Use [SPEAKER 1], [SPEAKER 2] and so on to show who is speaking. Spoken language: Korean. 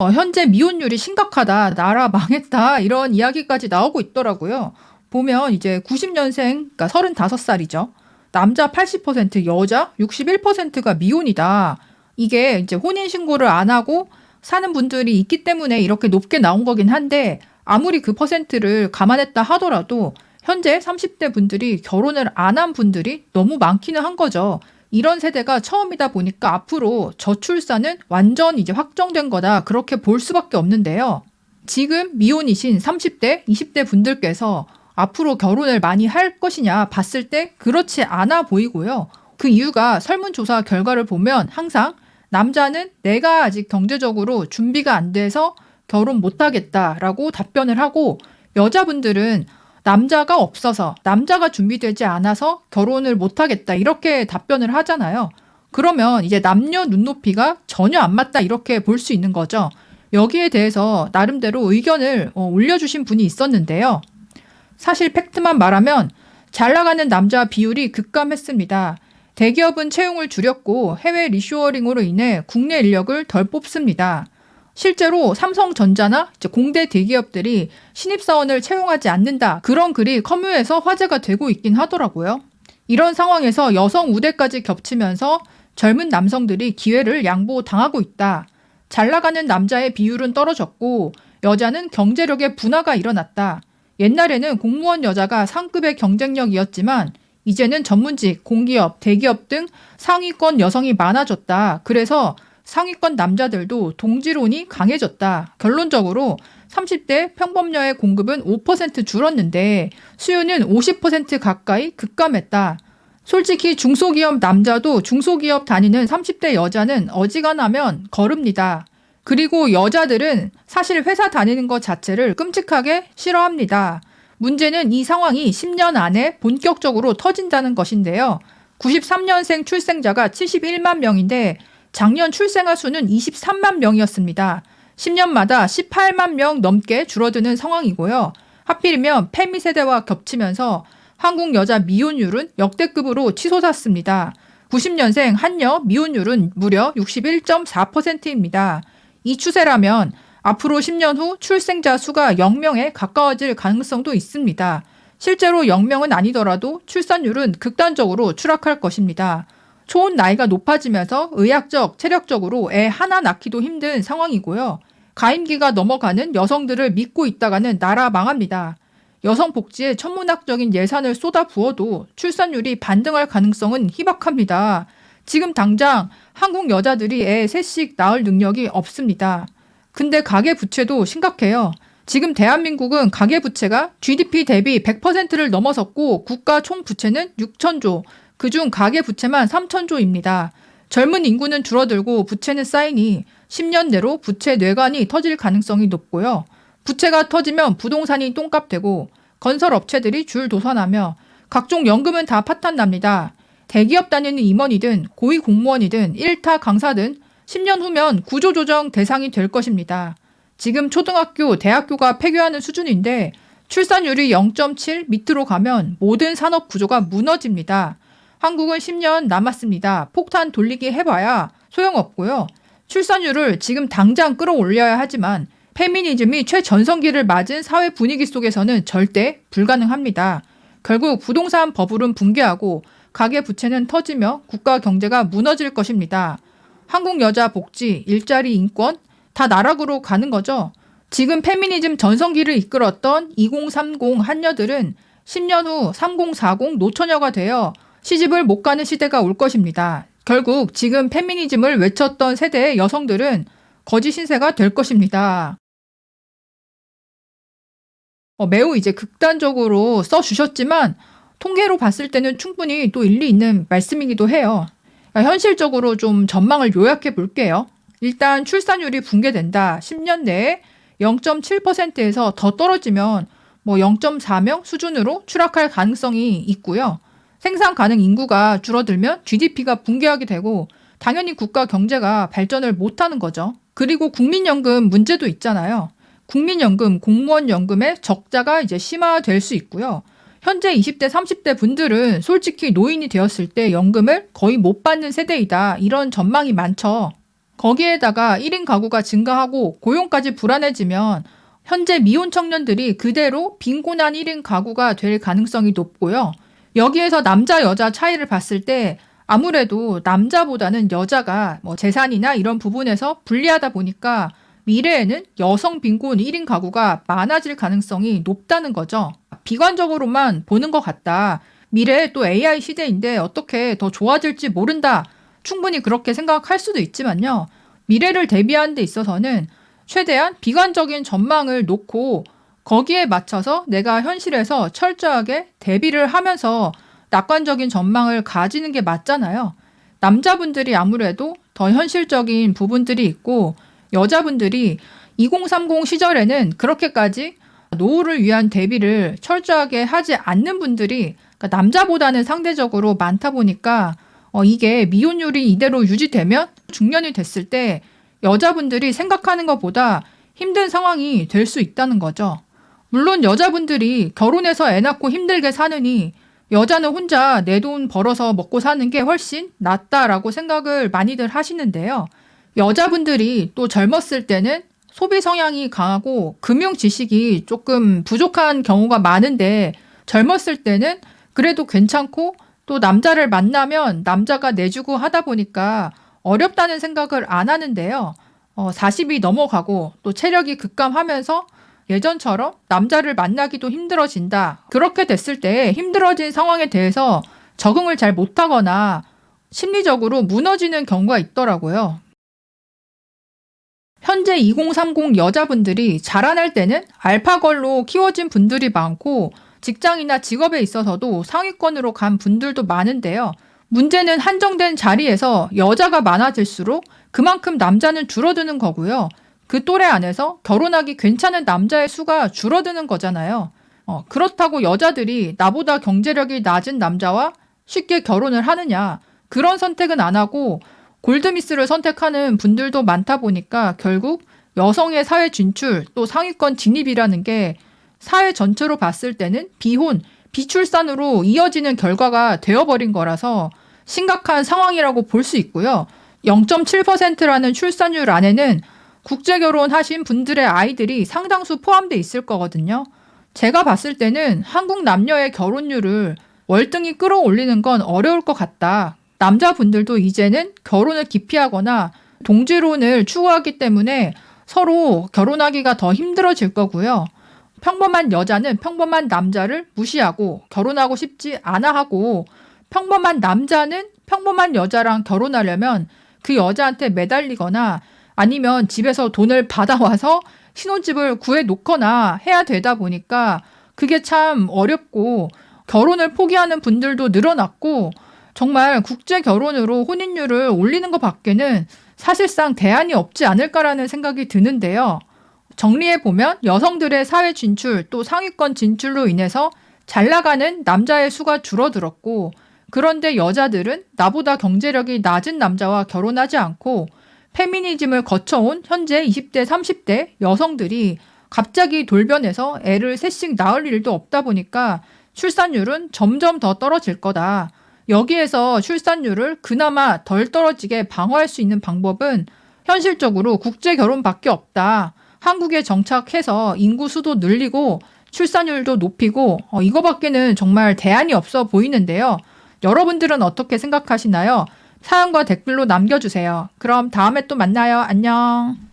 [SPEAKER 1] 어, 현재 미혼율이 심각하다, 나라 망했다, 이런 이야기까지 나오고 있더라고요. 보면 이제 90년생, 그러니까 35살이죠. 남자 80%, 여자 61%가 미혼이다. 이게 이제 혼인신고를 안 하고 사는 분들이 있기 때문에 이렇게 높게 나온 거긴 한데, 아무리 그 퍼센트를 감안했다 하더라도 현재 30대 분들이 결혼을 안 한 분들이 너무 많기는 한 거죠. 이런 세대가 처음이다 보니까 앞으로 저출산은 완전 이제 확정된 거다. 그렇게 볼 수밖에 없는데요. 지금 미혼이신 30대, 20대 분들께서 앞으로 결혼을 많이 할 것이냐 봤을 때 그렇지 않아 보이고요. 그 이유가 설문조사 결과를 보면 항상 남자는 내가 아직 경제적으로 준비가 안 돼서 결혼 못 하겠다라고 답변을 하고 여자분들은 남자가 없어서 남자가 준비되지 않아서 결혼을 못 하겠다 이렇게 답변을 하잖아요. 그러면 이제 남녀 눈높이가 전혀 안 맞다 이렇게 볼 수 있는 거죠. 여기에 대해서 나름대로 의견을 어, 올려주신 분이 있었는데요. 사실 팩트만 말하면 잘 나가는 남자 비율이 급감했습니다. 대기업은 채용을 줄였고 해외 리쇼어링으로 인해 국내 인력을 덜 뽑습니다. 실제로 삼성전자나 공대 대기업들이 신입사원을 채용하지 않는다. 그런 글이 커뮤에서 화제가 되고 있긴 하더라고요. 이런 상황에서 여성 우대까지 겹치면서 젊은 남성들이 기회를 양보당하고 있다. 잘 나가는 남자의 비율은 떨어졌고 여자는 경제력의 분화가 일어났다. 옛날에는 공무원 여자가 상급의 경쟁력이었지만 이제는 전문직, 공기업, 대기업 등 상위권 여성이 많아졌다. 그래서 상위권 남자들도 동지론이 강해졌다. 결론적으로 30대 평범녀의 공급은 5% 줄었는데 수요는 50% 가까이 급감했다. 솔직히 중소기업 남자도 중소기업 다니는 30대 여자는 어지간하면 거릅니다. 그리고 여자들은 사실 회사 다니는 것 자체를 끔찍하게 싫어합니다. 문제는 이 상황이 10년 안에 본격적으로 터진다는 것인데요. 93년생 출생자가 71만 명인데 작년 출생아 수는 23만 명이었습니다. 10년마다 18만 명 넘게 줄어드는 상황이고요. 하필이면 페미 세대와 겹치면서 한국 여자 미혼율은 역대급으로 치솟았습니다. 90년생 한여 미혼율은 무려 61.4%입니다. 이 추세라면 앞으로 10년 후 출생자 수가 0명에 가까워질 가능성도 있습니다. 실제로 0명은 아니더라도 출산율은 극단적으로 추락할 것입니다. 초혼 나이가 높아지면서 의학적, 체력적으로 애 하나 낳기도 힘든 상황이고요. 가임기가 넘어가는 여성들을 믿고 있다가는 나라 망합니다. 여성 복지에 천문학적인 예산을 쏟아 부어도 출산율이 반등할 가능성은 희박합니다. 지금 당장 한국 여자들이 애 셋씩 낳을 능력이 없습니다. 근데 가계 부채도 심각해요. 지금 대한민국은 가계 부채가 GDP 대비 100%를 넘어섰고 국가 총 부채는 6천조, 그중 가계 부채만 3천조입니다. 젊은 인구는 줄어들고 부채는 쌓이니 10년 내로 부채 뇌관이 터질 가능성이 높고요. 부채가 터지면 부동산이 똥값 되고 건설 업체들이 줄 도산하며 각종 연금은 다 파탄납니다. 대기업 다니는 임원이든 고위 공무원이든 일타 강사든 10년 후면 구조조정 대상이 될 것입니다. 지금 초등학교, 대학교가 폐교하는 수준인데 출산율이 0.7 밑으로 가면 모든 산업 구조가 무너집니다. 한국은 10년 남았습니다. 폭탄 돌리기 해봐야 소용없고요. 출산율을 지금 당장 끌어올려야 하지만 페미니즘이 최전성기를 맞은 사회 분위기 속에서는 절대 불가능합니다. 결국 부동산 버블은 붕괴하고 가계 부채는 터지며 국가 경제가 무너질 것입니다. 한국 여자 복지, 일자리 인권 다 나락으로 가는 거죠. 지금 페미니즘 전성기를 이끌었던 2030 한여들은 10년 후 3040 노처녀가 되어 시집을 못 가는 시대가 올 것입니다. 결국 지금 페미니즘을 외쳤던 세대의 여성들은 거짓 신세가 될 것입니다. 어, 매우 이제 극단적으로 써주셨지만 통계로 봤을 때는 충분히 또 일리 있는 말씀이기도 해요. 그러니까 현실적으로 좀 전망을 요약해 볼게요. 일단 출산율이 붕괴된다. 10년 내에 0.7%에서 더 떨어지면 뭐 0.4명 수준으로 추락할 가능성이 있고요. 생산 가능 인구가 줄어들면 GDP가 붕괴하게 되고 당연히 국가 경제가 발전을 못하는 거죠. 그리고 국민연금 문제도 있잖아요. 국민연금, 공무원연금의 적자가 이제 심화될 수 있고요. 현재 20대, 30대 분들은 솔직히 노인이 되었을 때 연금을 거의 못 받는 세대이다. 이런 전망이 많죠. 거기에다가 1인 가구가 증가하고 고용까지 불안해지면 현재 미혼 청년들이 그대로 빈곤한 1인 가구가 될 가능성이 높고요. 여기에서 남자 여자 차이를 봤을 때 아무래도 남자보다는 여자가 뭐 재산이나 이런 부분에서 불리하다 보니까 미래에는 여성 빈곤 1인 가구가 많아질 가능성이 높다는 거죠. 비관적으로만 보는 것 같다. 미래에 또 AI 시대인데 어떻게 더 좋아질지 모른다. 충분히 그렇게 생각할 수도 있지만요. 미래를 대비하는 데 있어서는 최대한 비관적인 전망을 놓고 거기에 맞춰서 내가 현실에서 철저하게 대비를 하면서 낙관적인 전망을 가지는 게 맞잖아요. 남자분들이 아무래도 더 현실적인 부분들이 있고 여자분들이 2030 시절에는 그렇게까지 노후를 위한 대비를 철저하게 하지 않는 분들이 그러니까 남자보다는 상대적으로 많다 보니까 어, 이게 미혼율이 이대로 유지되면 중년이 됐을 때 여자분들이 생각하는 것보다 힘든 상황이 될 수 있다는 거죠. 물론 여자분들이 결혼해서 애 낳고 힘들게 사느니 여자는 혼자 내 돈 벌어서 먹고 사는 게 훨씬 낫다라고 생각을 많이들 하시는데요. 여자분들이 또 젊었을 때는 소비 성향이 강하고 금융 지식이 조금 부족한 경우가 많은데 젊었을 때는 그래도 괜찮고 또 남자를 만나면 남자가 내주고 하다 보니까 어렵다는 생각을 안 하는데요. 어, 40이 넘어가고 또 체력이 급감하면서 예전처럼 남자를 만나기도 힘들어진다. 그렇게 됐을 때 힘들어진 상황에 대해서 적응을 잘 못하거나 심리적으로 무너지는 경우가 있더라고요. 현재 2030 여자분들이 자라날 때는 알파걸로 키워진 분들이 많고 직장이나 직업에 있어서도 상위권으로 간 분들도 많은데요. 문제는 한정된 자리에서 여자가 많아질수록 그만큼 남자는 줄어드는 거고요. 그 또래 안에서 결혼하기 괜찮은 남자의 수가 줄어드는 거잖아요. 어, 그렇다고 여자들이 나보다 경제력이 낮은 남자와 쉽게 결혼을 하느냐. 그런 선택은 안 하고 골드미스를 선택하는 분들도 많다 보니까 결국 여성의 사회 진출 또 상위권 진입이라는 게 사회 전체로 봤을 때는 비혼, 비출산으로 이어지는 결과가 되어버린 거라서 심각한 상황이라고 볼 수 있고요. 0.7%라는 출산율 안에는 국제 결혼하신 분들의 아이들이 상당수 포함돼 있을 거거든요. 제가 봤을 때는 한국 남녀의 결혼율을 월등히 끌어올리는 건 어려울 것 같다. 남자분들도 이제는 결혼을 기피하거나 동지론을 추구하기 때문에 서로 결혼하기가 더 힘들어질 거고요. 평범한 여자는 평범한 남자를 무시하고 결혼하고 싶지 않아 하고 평범한 남자는 평범한 여자랑 결혼하려면 그 여자한테 매달리거나 아니면 집에서 돈을 받아와서 신혼집을 구해 놓거나 해야 되다 보니까 그게 참 어렵고 결혼을 포기하는 분들도 늘어났고 정말 국제 결혼으로 혼인율을 올리는 것 밖에는 사실상 대안이 없지 않을까라는 생각이 드는데요. 정리해 보면 여성들의 사회 진출 또 상위권 진출로 인해서 잘 나가는 남자의 수가 줄어들었고 그런데 여자들은 나보다 경제력이 낮은 남자와 결혼하지 않고 페미니즘을 거쳐온 현재 20대, 30대 여성들이 갑자기 돌변해서 애를 셋씩 낳을 일도 없다 보니까 출산율은 점점 더 떨어질 거다. 여기에서 출산율을 그나마 덜 떨어지게 방어할 수 있는 방법은 현실적으로 국제 결혼밖에 없다. 한국에 정착해서 인구 수도 늘리고 출산율도 높이고 어, 이거밖에는 정말 대안이 없어 보이는데요. 여러분들은 어떻게 생각하시나요? 사연과 댓글로 남겨주세요. 그럼 다음에 또 만나요. 안녕.